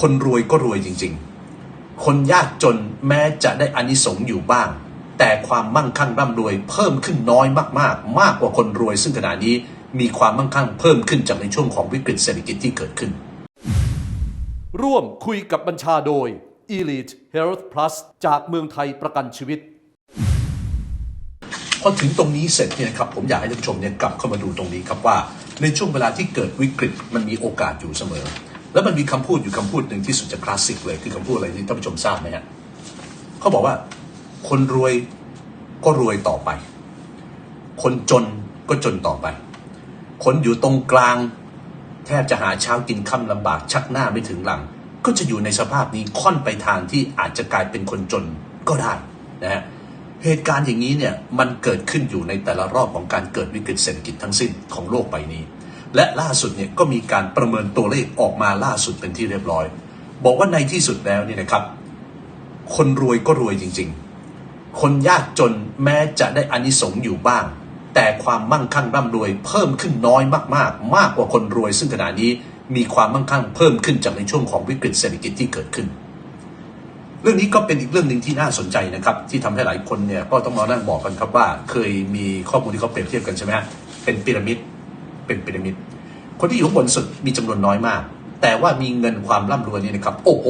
คนรวยก็รวยจริงๆ คนยากจนแม้จะได้อานิสงส์อยู่บ้าง แต่ความมั่งคั่งร่ำรวยเพิ่มขึ้นน้อยมากๆ มากกว่าคนรวย ซึ่งขณะนี้มีความมั่งคั่งเพิ่มขึ้นจากในช่วงของวิกฤตเศรษฐกิจที่เกิดขึ้น ร่วมคุยกับบัญชาโดย Elite Health Plus จากเมืองไทยประกันชีวิตพอถึงตรงนี้เสร็จเนี่ยนะครับผมอยากให้ท่านผู้ชมเนี่ยกลับเข้ามาดูตรงนี้ครับว่า ในช่วงเวลาที่เกิดวิกฤตมันมีโอกาสอยู่เสมอ แล้วมันมีคำพูดอยู่คำพูดหนึ่งที่สุดจะคลาสสิกเลยคือคำพูดอะไรที่ท่านผู้ชมทราบไหมฮะเขาบอกว่า คนรวยก็รวยต่อไป คนจนก็จนต่อไป คนอยู่ตรงกลาง แทบจะหาเช้ากินค่ำลำบากชักหน้าไม่ถึงหลัง ก็จะอยู่ในสภาพนี้ค่อนไปทางที่อาจจะกลายเป็นคนจนก็ได้นะฮะเหตุการณ์อย่างนี้เนี่ยมันเกิดขึ้นอยู่ในแต่ละรอบของการเกิดวิกฤตเศรษฐกิจทั้งสิ้นของโลกใบนี้ และล่าสุดเนี่ยก็มีการประเมินตัวเลขออกมาล่าสุดเป็นที่เรียบร้อย บอกว่าในที่สุดแล้วเนี่ยนะครับ คนรวยก็รวยจริง ๆ คนยากจนแม้จะได้อานิสงส์อยู่บ้าง แต่ความมั่งคั่งร่ำรวยเพิ่มขึ้นน้อยมากๆ มากกว่าคนรวย ซึ่งขณะนี้มีความมั่งคั่งเพิ่มขึ้นจากในช่วงของวิกฤตเศรษฐกิจที่เกิดขึ้น เรื่องนี้ก็เป็นอีกเรื่องหนึ่งที่น่าสนใจนะครับ ที่ทำให้หลายคนเนี่ยก็ต้องมานั่งบอกกันครับว่า เคยมีข้อมูลที่เขาเปรียบเทียบกันใช่ไหมฮะเป็นพีระมิด เป็นพีระมิดคนที่อยู่ข้างบนสุดมีจำนวนน้อยมาก แต่ว่ามีเงินความร่ำรวยเนี่ยนะครับ โอ้โห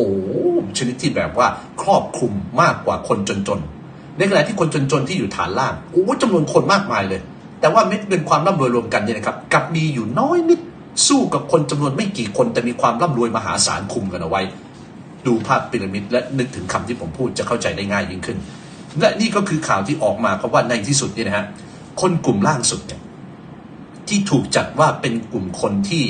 ชนิดที่แบบว่าครอบคลุมมากกว่าคนจนๆในขณะที่คนจนๆที่อยู่ฐานล่างโอ้จำนวนคนมากมายเลย แต่ว่าเม็ดเงินความร่ำรวยรวมกันเนี่ยนะครับกับมีอยู่น้อยนิดสู้กับคนจำนวนไม่กี่คนแต่มีความร่ำรวยมหาศาลคุมกันเอาไว้ ดูภาพพีระมิดและนึกถึงคำที่ผมพูดจะเข้าใจได้ง่ายยิ่งขึ้น และนี่ก็คือข่าวที่ออกมาครับว่าในที่สุดนี่นะฮะคนกลุ่มล่างสุดเนี่ย ที่ถูกจัดว่าเป็นกลุ่มคนที่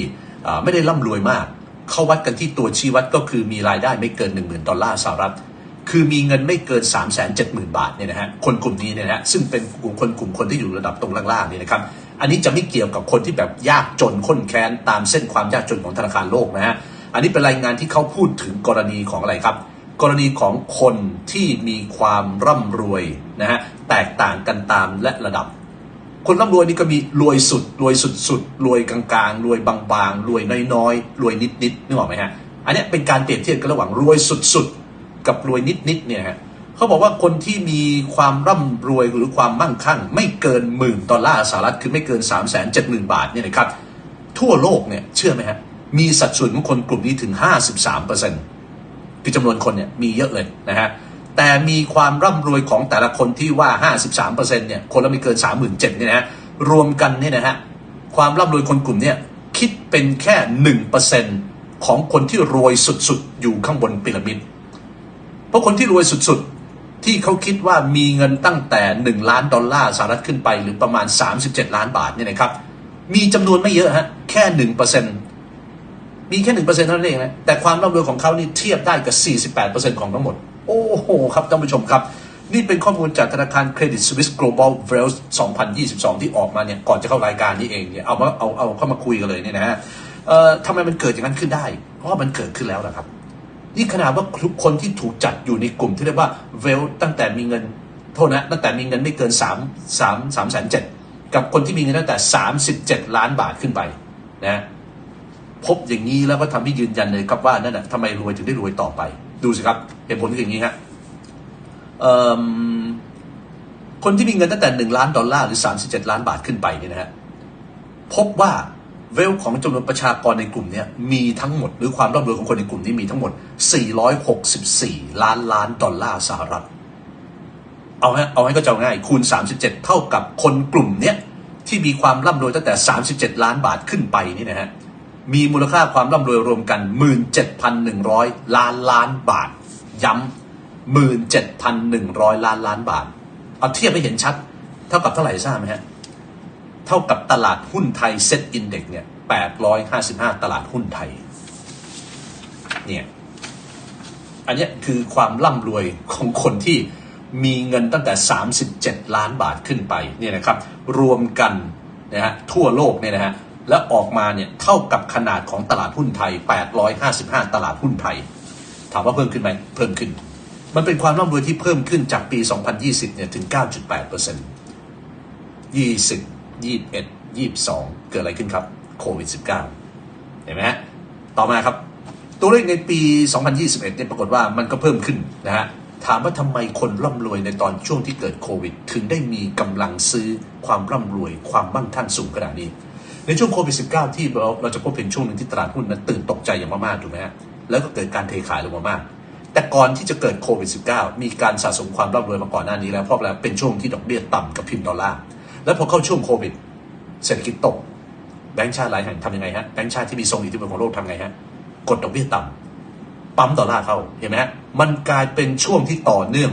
ไม่ได้ร่ำรวยมาก เขาวัดกันที่ตัวชี้วัดก็คือมีรายได้ไม่เกิน 1 0,000 ดอลลาร์สหรัฐ คือมีเงินไม่เกิน 3 7 0 0 0 0 บาทเนี่ยนะฮะ คนกลุ่มนี้เนี่ยนะฮะ ซึ่งเป็นกลุ่มคนกลุ่มคนที่อยู่ระดับตรงล่างๆนี่นะครับ อันนี้จะไม่เกี่ยวกับคนที่แบบยากจนข้นแค้นตามเส้นความยากจนของธนาคารโลกนะฮะ อันนี้เป็นรายงานที่เขาพูดถึงกรณีของอะไรครับ กรณีของคนที่มีความร่ำรวยนะฮะ แตกต่างกันตามและระดับ คนร่ำรวยนี่ก็มีรวยสุด รวยสุดๆรวยกลางๆ รวยบางๆ รวยน้อยๆ รวยนิดๆนึกออกไหมฮะ อันเนี้ยเป็นการเปรียบเทียบกันระหว่างรวยสุดๆ กับรวยนิดๆเนี่ยฮะเขาบอกว่าคนที่มีความร่ำรวยหรือความมั่งคั่ง ไม่เกินหมื่นดอลลาร์สหรัฐคือไม่เกิน 3 7 0 0 0 0 บาทเนี่ยนะครับทั่วโลกเนี่ยเชื่อไหมฮะมีสัดส่วนของคนกลุ่มนี้ถึง 53%คือจำนวนคนเนี่ยมีเยอะเลยนะฮะ แต่มีความร่ำรวยของแต่ละคนที่ว่า 53%เนี่ยคนละไม่เกิน 37,000เนี่ยนะรวมกันเนี่ยนะฮะความร่ำรวยคนกลุ่มเนี่ยคิดเป็นแค่ 1%ของคนที่รวยสุดๆ อยู่ข้างบนพีระมิดเพราะคนที่รวยสุดๆ ที่เขาคิดว่ามีเงินตั้งแต่ 1 ล้านดอลลาร์สหรัฐขึ้นไปหรือประมาณ 37 ล้านบาทเนี่ยนะครับมีจำนวนไม่เยอะฮะแค่ 1%มีแค่ 1%เท่านั้นเองนะแต่ความร่ำรวยของเขานี่เทียบได้กับ 48%ของทั้งหมด โอ้โหครับท่านผู้ชมครับ นี่เป็นข้อมูลจากธนาคารเครดิตสวิส Global Wealth 2022 ที่ออกมาเนี่ยก่อนจะเข้ารายการนี้เองเนี่ยเอามาเอาเอาเข้ามาคุยกันเลยเนี่ยนะฮะเอ่อทำไมมันเกิดอย่างนั้นขึ้นได้ เพราะมันเกิดขึ้นแล้วนะครับ นี่ขนาดว่าทุกคนที่ถูกจัดอยู่ในกลุ่มที่เรียกว่าเวลตั้งแต่มีเงินโทษนะตั้งแต่มีเงินไม่เกิน 3 3 3แสน7กับคนที่มีเงินตั้งแต่ 37 ล้านบาทขึ้นไปนะพบอย่างนี้แล้วก็ทำให้ยืนยันเลยครับว่านั่นแหะทำไมรวยถึงได้รวยต่อไป ดูสิครับเหตุผลคืออย่างนี้ฮะคนที่มีเงินตั้งแต่ 1 ล้านดอลลาร์หรือ 37 ล้านบาทขึ้นไปเนี่ยนะฮะพบว่าเวลของจำนวนประชากรในกลุ่มนี้มีทั้งหมด หรือความร่ำรวยของคนในกลุ่มนี้มีทั้งหมด 464 ล้านล้านดอลลาร์สหรัฐ เอาฮะเอาให้ก็จะง่าย คูณ 37 เท่ากับคนกลุ่มเนี้ยที่มีความร่ำรวยตั้งแต่ 37 ล้านบาทขึ้นไปนี่นะฮะ มีมูลค่าความร่ำรวยรวมกัน 17,100 ล้านล้านบาท ย้ำ17,100 ล้านล้านบาท เอาเทียบให้เห็นชัด เท่ากับเท่าไหร่ทราบไหมฮะ เท่ากับตลาดหุ้นไทยเซ็ตอินเด็กเนี่ย 855 ตลาดหุ้นไทย เนี่ย อันนี้คือความร่ำรวยของคนที่มีเงินตั้งแต่ 37 ล้านบาทขึ้นไป เนี่ยนะครับ รวมกันนะฮะทั่วโลกเนี่ยนะฮะ แล้วออกมาเนี่ยเท่ากับขนาดของตลาดหุ้นไทย 855 ตลาดหุ้นไทย ถามว่าเพิ่มขึ้นไหมเพิ่มขึ้น มันเป็นความร่ำรวยที่เพิ่มขึ้นจากปี 2020 เนี่ยถึง 9.8เปอร์เซ็นต์ยี่สิบยี่สิบเกิดอะไรขึ้นครับโควิดสิบเก้าเห็นไหมฮะต่อมาครับ ตัวเลขในปี 2021 เนี่ยปรากฏว่ามันก็เพิ่มขึ้นนะฮะถามว่าทำไมคนร่ำรวยในตอนช่วงที่เกิดโควิด ถึงได้มีกำลังซื้อความร่ำรวยความมั่งคั่งสูงขนาดนี้ ในช่วงโควิด -19 ที่เราเราจะพบเป็นช่วงหนึ่งที่ตลาดหุ้นนั้นตื่นตกใจอย่างมากๆถูกไหมฮะแล้วก็เกิดการเทขายลงมามาก แต่ก่อนที่จะเกิดโควิด -19 มีการสะสมความร่ำรวยมาก่อนหน้านี้แล้วเพราะอะไรเป็นช่วงที่ดอกเบี้ยต่ำกับพิมพ์ดอลลาร์แล้วพอเข้าช่วงโควิด เศรษฐกิจตกแบงก์ชาติหลายแห่งทำยังไงฮะแบงก์ชาติที่มีทรงอิทธิพลของโลกทำไงฮะกดดอกเบี้ยต่ำปั๊มดอลลาร์เข้าเห็นไหมฮะมันกลายเป็นช่วงที่ต่อเนื่อง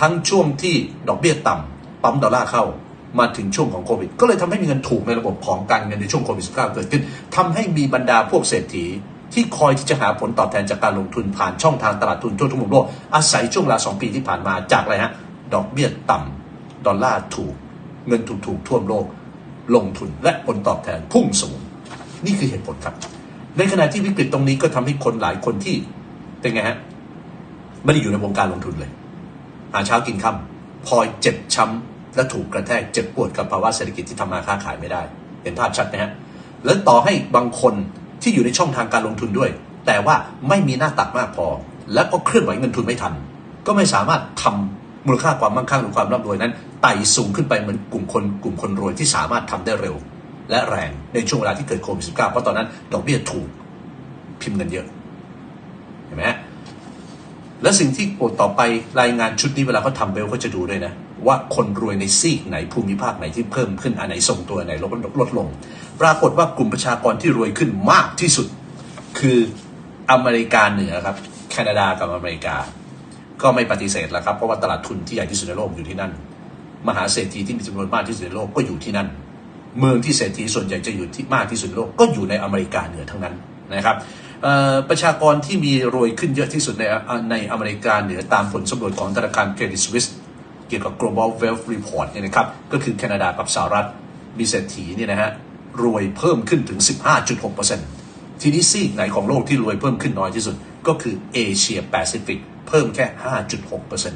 ทั้งช่วงที่ดอกเบี้ยต่ำปั๊มดอลลาร์เข้า มาถึงช่วงของโควิด ก็เลยทำให้มีเงินถูกในระบบของการเงินในช่วงโควิด -19 เกิดขึ้นทำให้มีบรรดาพวกเศรษฐีที่คอยที่จะหาผลตอบแทนจากการลงทุนผ่านช่องทางตลาดทุนทั่วทุกมุมโลกอาศัยช่วงเวลาสองปีที่ผ่านมาจากอะไรฮะดอกเบี้ยต่ำดอลลาร์ถูก เงินถูกๆทั่วโลก ลงทุนและผลตอบแทนพุ่งสูง นี่คือเหตุผลครับ ในขณะที่วิกฤตตรงนี้ก็ทำให้คนหลายคนที่เป็นไงฮะไม่ได้อยู่ในวงการลงทุนเลย หาเช้ากินค่ำพลอยเจ็บช้ำ และถูกกระแทกเจ็บปวดกับภาวะเศรษฐกิจที่ทำมาค้าขายไม่ได้ เห็นภาพชัดไหมฮะแล้วต่อให้บางคนที่อยู่ในช่องทางการลงทุนด้วย แต่ว่าไม่มีหน้าตักมากพอ และก็เคลื่อนไหวเงินทุนไม่ทัน ก็ไม่สามารถทำมูลค่าความมั่งคั่งหรือความร่ำรวยนั้นไต่สูงขึ้นไปเหมือนกลุ่มคนกลุ่มคนรวยที่สามารถทำได้เร็ว และแรงในช่วงเวลาที่เกิดโควิด -19 เพราะตอนนั้นดอกเบี้ยถูกพิมพ์เงินเยอะเห็นไหมและสิ่งที่โอต่อไปรายงานชุดนี้เวลาเขาทำเบลเขาจะดูด้วยนะ ว่าคนรวยในซีกไหนภูมิภาคไหนที่เพิ่มขึ้นอันไหนทรงตัวอันไหนลดลดลง ปรากฏว่ากลุ่มประชากรที่รวยขึ้นมากที่สุด คืออเมริกาเหนือครับแคนาดากับอเมริกา ก็ไม่ปฏิเสธแล้วครับเพราะว่าตลาดทุนที่ใหญ่ที่สุดในโลกอยู่ที่นั่น มหาเศรษฐีที่มีจำนวนมากที่สุดในโลกก็อยู่ที่นั่น เมืองที่เศรษฐีส่วนใหญ่จะอยู่ที่มากที่สุดในโลกก็อยู่ในอเมริกาเหนือทั้งนั้นนะครับประชากรที่มีรวยขึ้นเยอะที่สุดในในอเมริกาเหนือตามผลสำรวจของธนาคารเครดิตสวิส เกี่ยวกับ global wealth report เนี่ยนะครับ ก็คือแคนาดากับสหรัฐ มีเศรษฐีเนี่ยนะฮะรวยเพิ่มขึ้นถึง 15.6%ทีนี้ซีกไหนของโลกที่รวยเพิ่มขึ้นน้อยที่สุด ก็คือเอเชียแปซิฟิกเพิ่มแค่ 5.6%น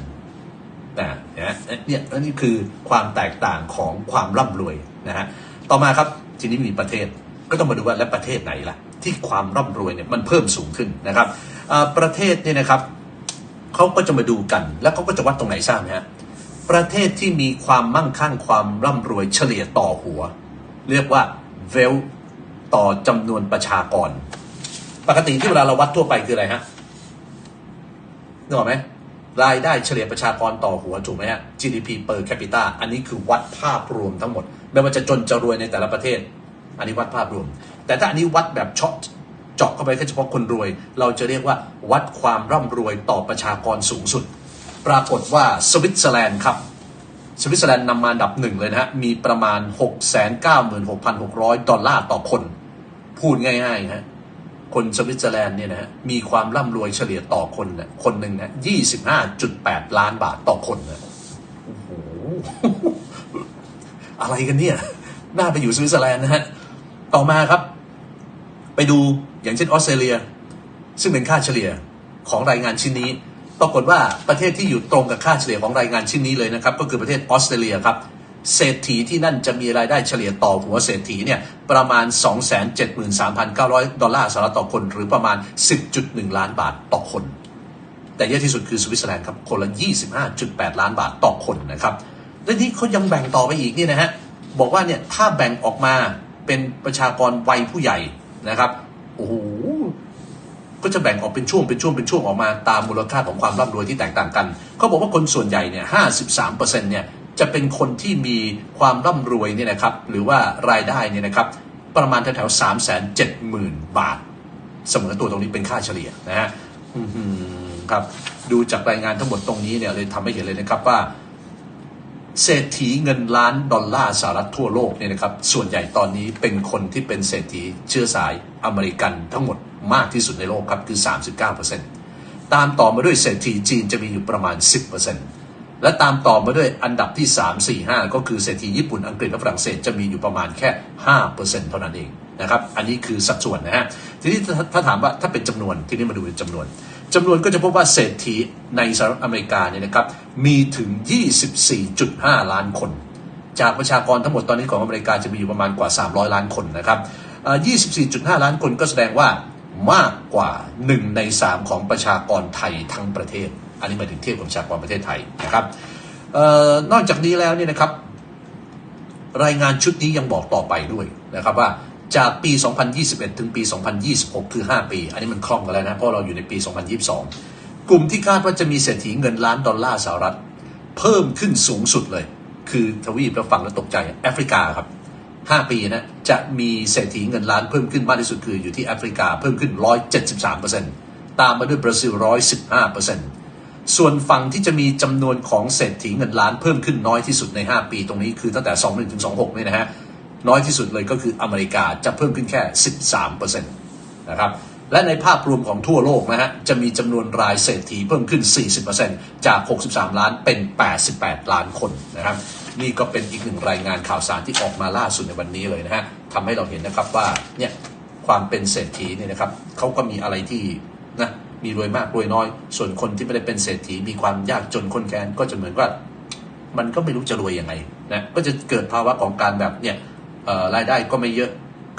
ะนะเนี่ยนนี้คือความแตกต่างของความร่ำรวยนะฮะต่อมาครับทีนี้มีประเทศก็ต้องมาดูว่าและประเทศไหนล่ะ ที่ความร่ำรวยเนี่ยมันเพิ่มสูงขึ้นนะครับประเทศเนี่ยนะครับเขาก็จะมาดูกัน แล้วเขาก็จะวัดตรงไหนทราบไหมฮะ ประเทศที่มีความมั่งคั่งความร่ำรวยเฉลี่ยต่อหัว เรียกว่าเวลต่อจำนวนประชากร ปกติที่เวลาเราวัดทั่วไปคืออะไรฮะนึกออกไหมรายได้เฉลี่ยประชากรต่อหัวถูกไหมฮะ GDP per capita อันนี้คือวัดภาพรวมทั้งหมดไม่ว่าจะจนจะรวยในแต่ละประเทศ อันนี้วัดภาพรวม แต่ถ้าอันนี้วัดแบบเฉาะเจาะเข้าไปแค่เฉพาะคนรวย เราจะเรียกว่าวัดความร่ำรวยต่อประชากรสูงสุด ปรากฏว่าสวิตเซอร์แลนด์ครับ สวิตเซอร์แลนด์นำมาอันดับหนึ่งเลยนะฮะ มีประมาณ 696,600 ดอลลาร์ต่อคน พูดง่ายๆฮะ คนสวิตเซอร์แลนด์เนี่ยนะฮะ มีความร่ำรวยเฉลี่ยต่อคนนะคนหนึ่งนะ25.8 ล้านบาทต่อคนนะโอ้โห อะไรกันเนี่ย น่าไปอยู่สวิตเซอร์แลนด์นะฮะ ต่อมาครับ ไปดูอย่างเช่นออสเตรเลีย ซึ่งเป็นค่าเฉลี่ยของรายงานชิ้นนี้ ปรากฏว่าประเทศที่อยู่ตรงกับค่าเฉลี่ยของรายงานชิ้นนี้เลยนะครับ ก็คือประเทศออสเตรเลียครับเศรษฐีที่นั่นจะมีรายได้เฉลี่ยต่อหัวเศรษฐีเนี่ยประมาณ 273,900 ดอลลาร์สหรัฐต่อคน หรือประมาณ 10.1 ล้านบาทต่อคน แต่เยอะที่สุดคือสวิตเซอร์แลนด์ครับคนละ 25.8 ล้านบาทต่อคนนะครับและนี่เขายังแบ่งต่อไปอีกนี่นะฮะบอกว่าเนี่ยถ้าแบ่งออกมาเป็นประชากรวัยผู้ใหญ่นะครับโอ้โห ก็จะแบ่งออกเป็นช่วงเป็นช่วงเป็นช่วงออกมาตามมูลค่าของความร่ำรวยที่แตกต่างกันเขาบอกว่าคนส่วนใหญ่เนี่ยห้าสิบสามเปอร์เซ็นเนี่ยจะเป็นคนที่มีความร่ำรวยเนี่ยนะครับหรือว่ารายได้เนี่ยนะครับประมาณแถวๆสามแสนเจ็ดหมื่นบาท เสมอตัวตรงนี้เป็นค่าเฉลี่ยนะฮะครับดูจากรายงานทั้งหมดตรงนี้เนี่ยเลยทำให้เห็นเลยนะครับว่าเศรษฐีเงินล้านดอลลาร์สหรัฐทั่วโลกเนี่ยนะครับส่วนใหญ่ตอนนี้เป็นคนที่เป็นเศรษฐีเชื้อสายอเมริกันทั้งหมด มากที่สุดในโลกครับคือ 39%ตามต่อมาด้วยเศรษฐีจีนจะมีอยู่ประมาณ 10%และตามต่อมาด้วยอันดับที่ 3 4 5 ก็คือเศรษฐีญี่ปุ่นอังกฤษและฝรั่งเศสจะมีอยู่ประมาณแค่ 5%เท่านั้นเองนะครับอันนี้คือสัดส่วนนะฮะทีนี้ถ้าถามว่าถ้าเป็นจำนวนทีนี้มาดูเป็นจำนวนจำนวนก็จะพบว่าเศรษฐีในสหรัฐอเมริกาเนี่ยนะครับมีถึง 24.5 ล้านคน จากประชากรทั้งหมดตอนนี้ของอเมริกาจะมีอยู่ประมาณกว่า 300 ล้านคนนะครับเอ่อ24.5 ล้านคนก็แสดงว่า มากกว่า 1 ใน3ของประชากรไทยทั้งประเทศ อันนี้หมายถึงเทียบกับประชากรประเทศไทยนะครับออนอกจากนี้แล้วเนี่ยนะครับ รายงานชุดนี้ยังบอกต่อไปด้วยนะครับว่าจากปี 2021 ถึงปี 2026 คือ 5 ปี อันนี้มันคล่องกันแล้วนะ เพราะเราอยู่ในปี 2022 กลุ่มที่คาดว่าจะมีเศรษฐีเงินล้านดอลลาร์สหรัฐ เพิ่มขึ้นสูงสุดเลย คือทวีปเราฟังแล้วตกใจแอฟริกาครับ 5 ปีนะจะมีเศรษฐีเงินล้านเพิ่มขึ้นมากที่สุดคืออยู่ที่แอฟริกาเพิ่มขึ้น 173%ตามมาด้วยบราซิล 115%ส่วนฝั่งที่จะมีจำนวนของเศรษฐีเงินล้านเพิ่มขึ้นน้อยที่สุดใน 5 ปีตรงนี้คือตั้งแต่ 21ถึง26เนี่ยนะฮะน้อยที่สุดเลยก็คืออเมริกาจะเพิ่มขึ้นแค่ 13%นะครับและในภาพรวมของทั่วโลกนะฮะจะมีจำนวนรายเศรษฐีเพิ่มขึ้น 40%จาก 63 ล้านเป็น 88 ล้านคนนะครับ นี่ก็เป็นอีกหนึ่งรายงานข่าวสารที่ออกมาล่าสุดในวันนี้เลยนะฮะทำให้เราเห็นนะครับว่าเนี่ยความเป็นเศรษฐีเนี่ยนะครับเขาก็มีอะไรที่นะมีรวยมากรวยน้อย ส่วนคนที่ไม่ได้เป็นเศรษฐีมีความยากจนคนแค้นก็จะเหมือนว่า มันก็ไม่รู้จะรวยยังไงนะก็จะเกิดภาวะของการแบบเนี่ยรายได้ก็ไม่เยอะ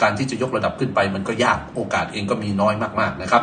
การที่จะยกระดับขึ้นไปมันก็ยากโอกาสเองก็มีน้อยมากๆนะครับ